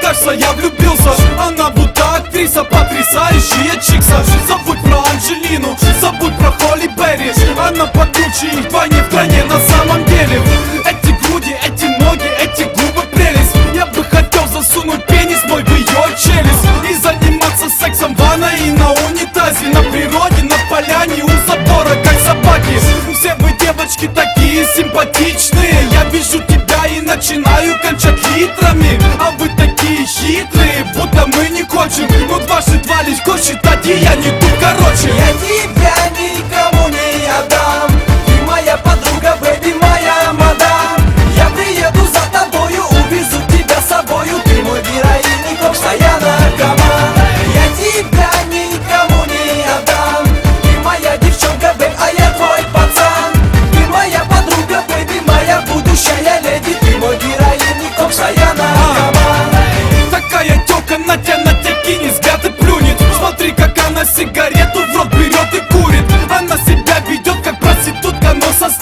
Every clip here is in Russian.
кажется, я влюбился. Она будто актриса, потрясающая чикса. Забудь про Анджелину, забудь про Холли Берри. Она покруче и кончим Ну дважды два легко считать, и я не тут, короче Я тебя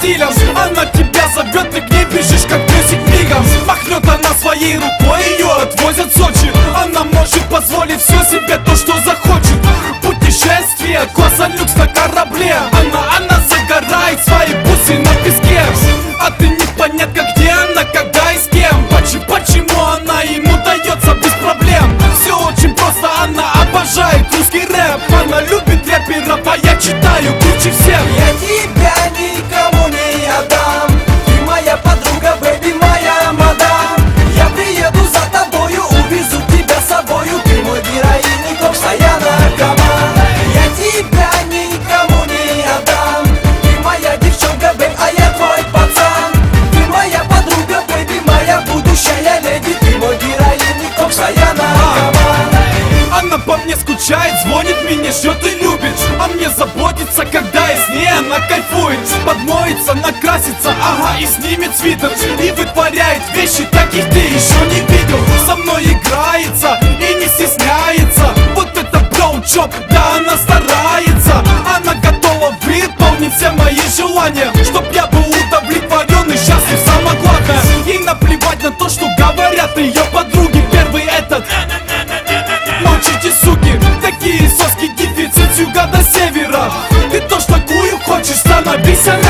стилем Она тебя зовет, ты к ней бежишь, как песик мигом. Махнет она своей рукой, ее отвозят в Сочи. Она может позволить все себе то, что захочет. Путешествие, класса люкс на корабле. Она, она загорает свои бусы на песке. А ты непонятно где она, когда и с кем. Почему, почему она ему дается без проблем? Все очень просто, она обожает русский рэп. Она любит рэперов, а мне, ждет и любит А мне заботится, когда я с ней она кайфует. Подмоется, накрасится, ага, и снимет свитер. И вытворяет вещи, таких ты еще не видел. Со мной играется и не стесняется. Вот это браунчоп, да она старается. Она готова выполнить все мои желания Mama be some